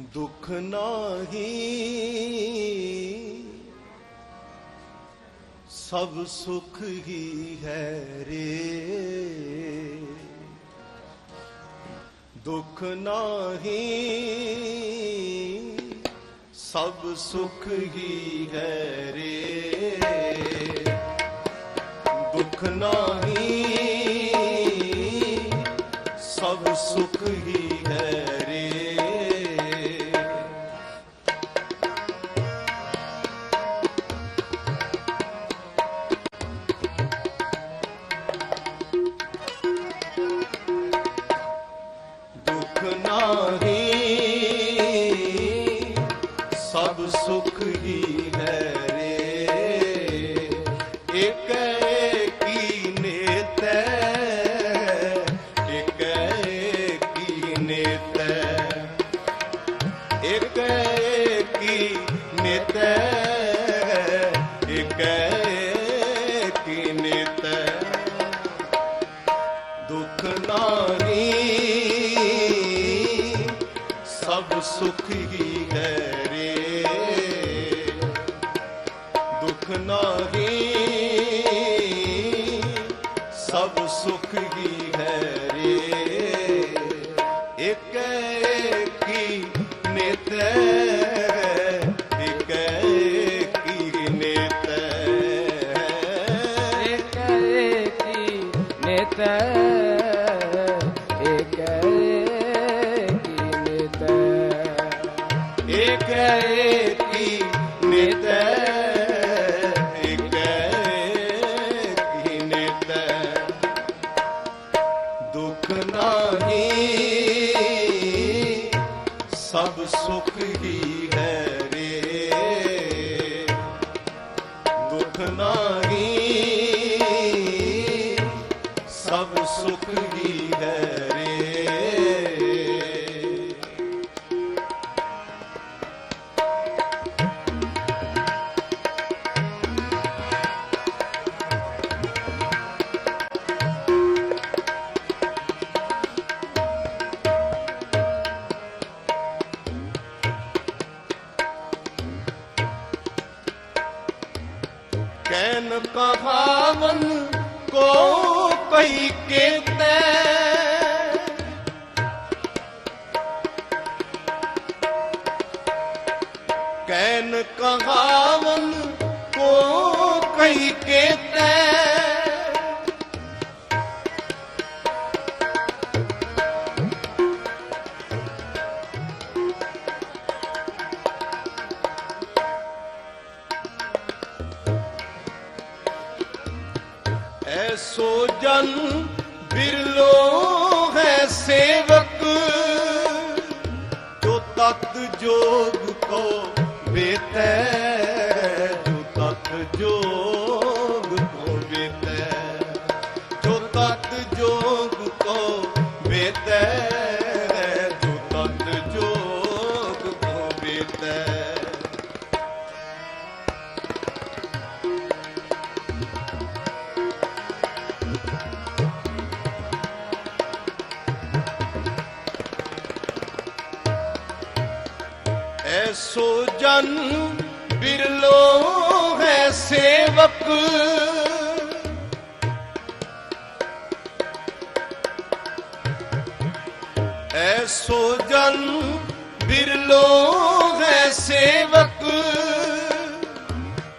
ਦੁੱਖ ਨਾਹੀ। ਸਭ ਸੁਖ ਹੀ ਹੈ ਰੇ। ਦੁੱਖ ਨਾਹੀ। ਸਭ ਸੁਖ ਹੀ ਹੈ ਰੇ। ਦੁੱਖ ਨਾਹੀ। ਸਭ ਸੁਖ ਹੀ ਸੁਖ ਹੀ ਹੈ ਰੇ ਦੁੱਖ ਨਾਹੀ, ਸਭ ਸੁਖ ਹੀ ਹੈ ਰੇ ਇਕ ਕੀ ਨੇਤੈ ਇਕ ਕੈਨ ਕਹਾਵਨ ਕੋ ਕਈ ਕੇਤੈ। ਕੈਨ ਕਹਾਵਨ ਕੋ ਕਈ ਕੇਤੈ। ਤਤ ਜੋਗ ਕੋ ਬੇਤੈ ਜੋ ਤਤ ਜੋਗ ਐਸੋ ਜਨ ਬਿਰਲੋ ਹੈ ਸੇਵਕ। ਐਸੋ ਜਨ ਬਿਰਲੋ ਹੈ ਸੇਵਕ।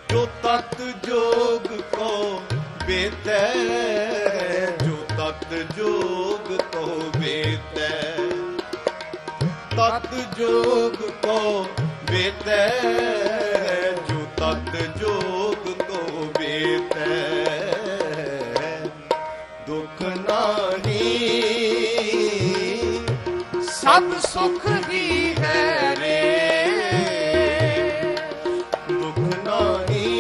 ਜੋ ਤਤ ਜੋਗ ਕੋ ਬੇਤੈ, ਜੋ ਤਤ ਜੋਗ ਕੋ ਬੇਤੈ। ਤਤ ਜੋਗ ਕੋ ਬੇਤੈ ਜੋ ਤਤ ਜੋਗ ਕੋ ਬੇਤੈ। ਦੁਖ ਨਾਹੀ। ਸਭ ਸੁਖ ਹੀ ਹੈ ਰੇ। ਦੁਖ ਨਾਹੀ।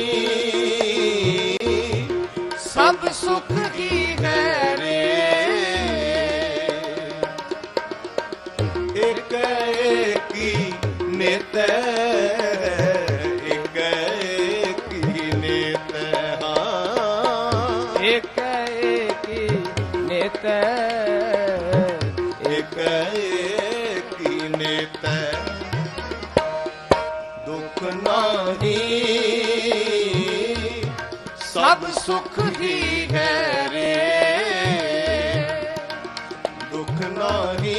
ਸਭ ਸੁਖ ਹਾਂ ਏਕ ਏਕੀ ਨੇਤੈ ਇਕ ਏਕੀ ਨੇਤੈ ਨਾਹੀ ਸਭ ਸੁਖ ਹੀ ਹੈ ਰੇ ਦੁੱਖ ਨਾਹੀ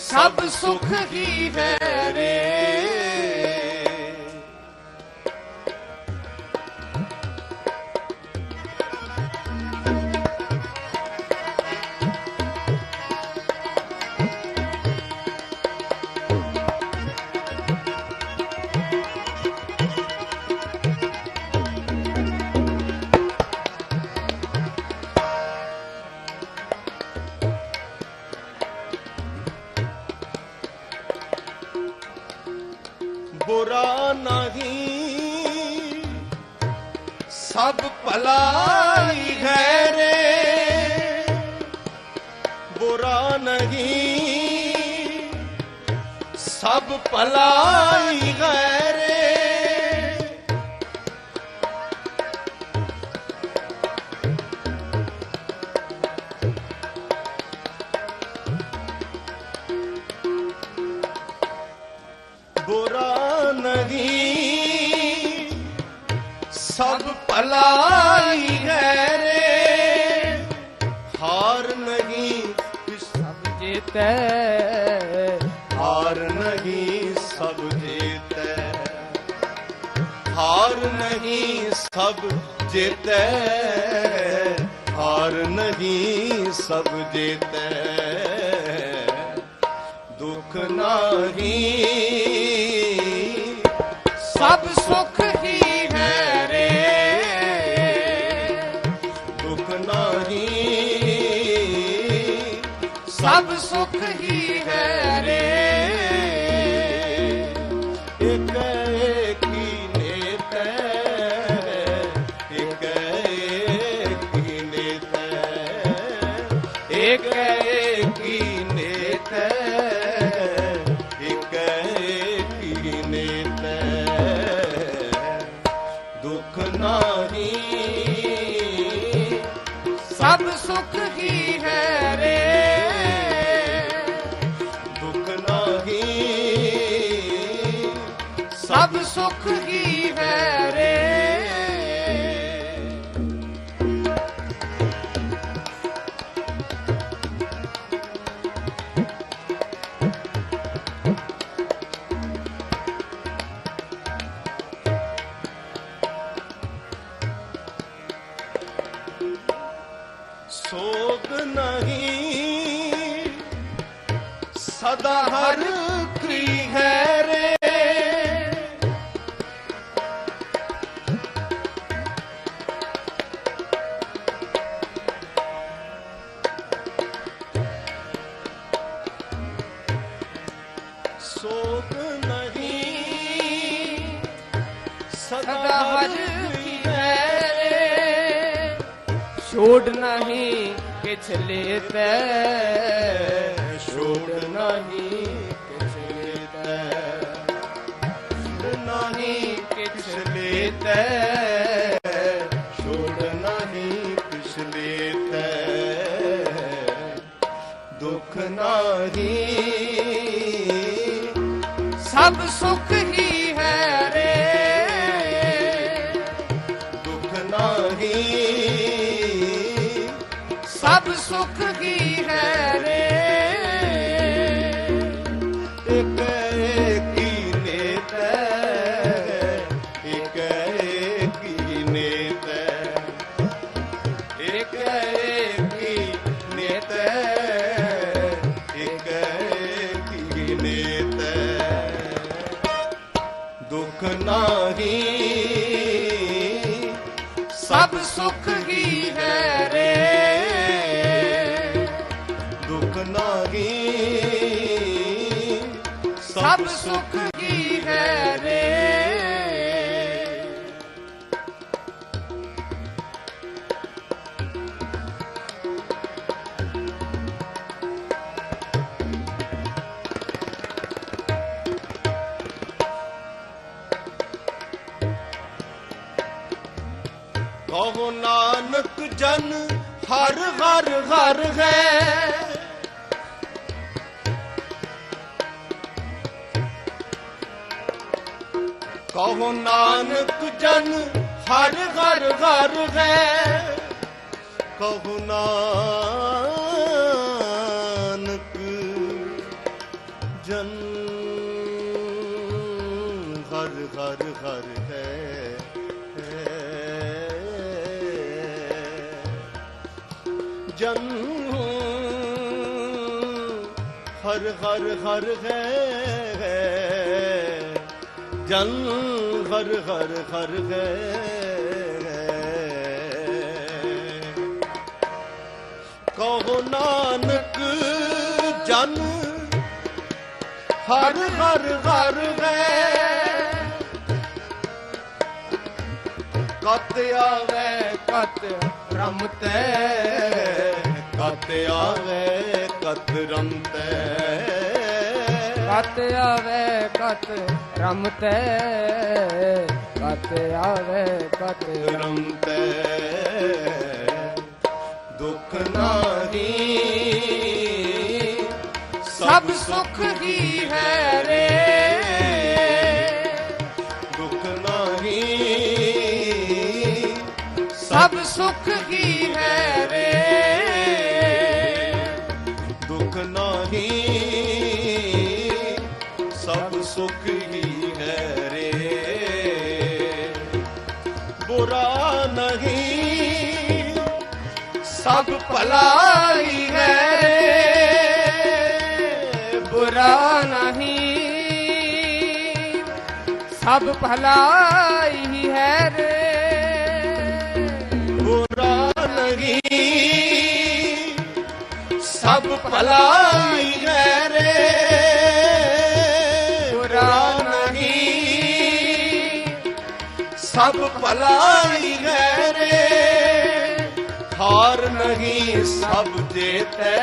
ਸਭ ਸੁਖ ਹੀ ਹੈ ਬੁਰਾ ਨਹੀਂ। ਸਭ ਭਲਾਈ ਹੈ ਰੇ ਬੁਰਾ ਨਹੀਂ। ਸਭ ਭਲਾਈ ਹੈ ਭਲਾਈ ਹੈ ਰੇ ਹਾਰ ਨਹੀਂ ਕਿਸ ਸਭ ਜੀਤੈ। ਹਾਰ ਨਹੀਂ ਸਭ ਜੀਤੈ। ਹਾਰ ਨਹੀਂ ਸਭ ਜੀਤੈ। ਹਾਰ ਨਹੀਂ ਸਭ ਜੀਤੈ। ਦੁੱਖ ਨਹੀਂ। ਸਭ ਸੁਖ ਦੁੱਖ ਨਹੀਂ। ਸਭ ਸੁਖ ਹੀ ਹੈ। ਸਭ ਸੁਖ ਹੀ ਹੈ ਰੇ। ਦੁੱਖ ਨਹੀਂ ਸਭ ਸੁਖ ਹਰ ਹਰ ਛੋੜ ਨਹੀਂ ਕਿਛ ਲੇਤੈ। ਛੋੜ ਨਹੀਂ ਕਿਛ ਲੇਤੈ। ਨਹੀਂ ਕਿਛ ਲੇਤੈ। ਸੁਖ ਹੀ ਹੈ ਰੇ? ਇਕ ਏਕੀ ਨੇਤੈ ਇੱਕ ਏਕੀ ਨੇਤੈ ਇਕ ਏਕੀ ਨੇਤੈ ਇਕ ਏਕੀ ਨੇਤੈ ਦੁੱਖ ਨਹੀਂ ਸਭ ਸੁਖ ਸਭ ਸੁਖ ਹੀ ਹੈ ਰੇ? ਕਹੋ ਨਾਨਕ ਜਨ ਹਰ ਹਰ ਹਰ ਹੈ। ਕਹੋ ਨਾਨਕ ਜਨ, ਹਰ ਘਰ ਘਰ ਹੈ। ਕਹੋ ਨਾਨਕ ਜਨ, ਹਰ ਘਰ ਘਰ ਹੈ। ਜਨ, ਹਰ ਹਰ ਹਰ ਹੈ। ਜਨ ਹਰ ਹਰ ਹਰ ਹੈ ਕਹੋ ਨਾਨਕ ਜਨ ਹਰ ਹਰ ਹਰ ਹੈ ਕਤ ਆਵੇ ਕਤ ਰਮਤੈ ਕਤ ਆਵੇ ਕਤ ਰੰਤੈ ਕਤ ਆਵੇ ਕਤ ਰਮਤੈ ਕਤ ਆਵੇ ਕਤ ਰੰਤੈ ਦੁਖ ਨਾਹੀ ਸਭ ਸੁਖ ਹੀ ਹੈ ਰੇ। ਦੁਖ ਨਾਹੀ ਸਭ ਸੁਖ ਹੀ ਹੈ ਰੇ। ਸੁਖ ਹੀ ਹੈ ਰੇ ਬੁਰਾ ਨਹੀਂ, ਸਭ ਭਲਾਈ ਹੈ ਰੇ ਬੁਰਾ ਨਹੀਂ, ਸਭ ਭਲਾਈ ਹੀ ਹੈ ਰੇ ਬੁਰਾ ਨਹੀਂ, ਸਭ ਭਲਾਈ ਹੈ ਭਲਾਈ ਹੈ ਰੇ ਹਾਰ ਨਹੀਂ ਸਭ ਜੇਤੈ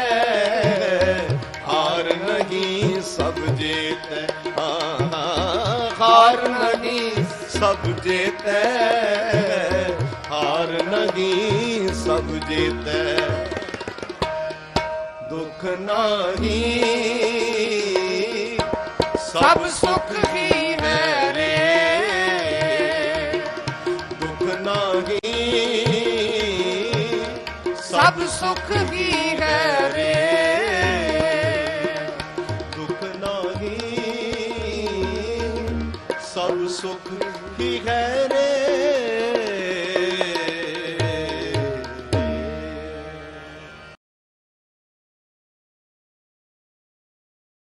ਹਾਰ ਨਹੀਂ ਸਭ ਜੇਤੈ ਹਾਂ ਹਾਂ, ਹਾਰ ਨਹੀਂ ਸਭ ਜੇਤੈ ਹਾਰ ਨਹੀਂ ਸਭ ਜੇਤੈ। ਦੁੱਖ ਨਹੀਂ ਸਭ ਸੁਖ ਹੀ ਸਭ ਸੁਖ ਹੀ ਹੈ ਰੇ।